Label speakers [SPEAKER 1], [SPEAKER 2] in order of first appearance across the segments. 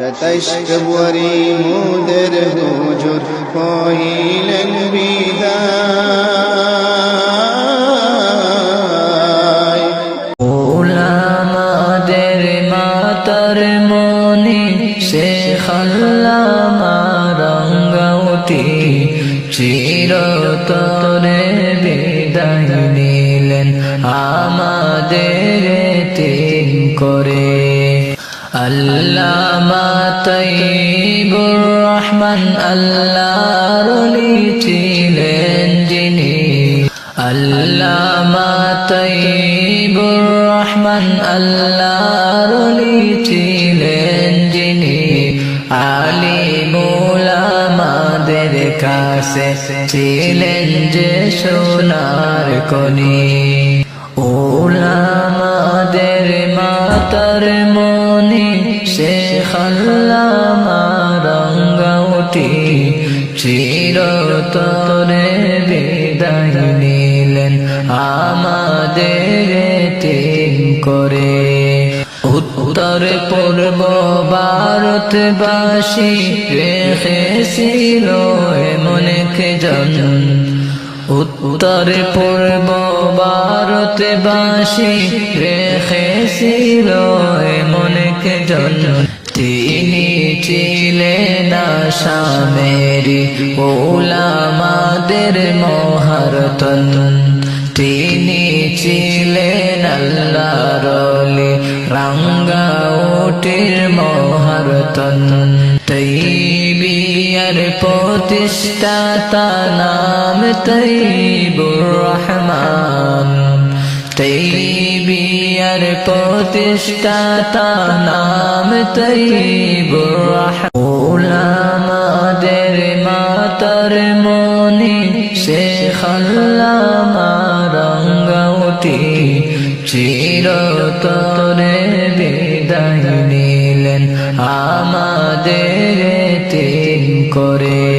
[SPEAKER 1] তস্কবরি মুদের হুজুর কহিলেন বিদায়
[SPEAKER 2] ওলামাদের মাতার মনি, শেখ আল্লামা রঙ্গৌটি চিরতরে বিদায় নিলেন আমাদের তিন করে। আল্লামা তৈবুর রহমান আল্লাহর ছিলেন যিনি। আল্লামা তৈবুর রহমান আল্লাহর কাছে ছিলেন যে সোনার কনি। ওলামাদের মাতার মনি আল্লামা রঙ্গৌটি চিরতরে বিদায় নিলেন আমাদের তিন করে। উত্তর পূর্ব ভারতবাসী রেখেছিল এমন জন। উত্তর পূর্ব ভারতবাসী রেখেছিল এমন জন। তিনি ছিলেন আসামেরি ওলামাদের মহারতন। তিনি ছিলেন আল্লাহর রাঙ্গা ওটির মহারতন। তৈবিয়ার প্রতিষ্ঠাতা নাম তৈবুর রহমান। তৈবিয়ার প্রতিষ্ঠাতা নাম তৈবুর রহমান। ওলামাদের মাতার মনি শেখ আল্লামা চিরতরে বিদায় নিলেন আমাদের তিন করে।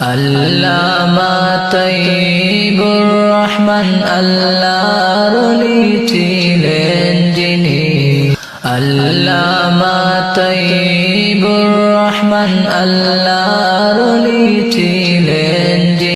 [SPEAKER 2] আল্লামা তৈবুর রহমান, আল্লাহর ছিলেন যিনি। আল্লামা তৈবুর রহমান, আল্লাহর ছিলেন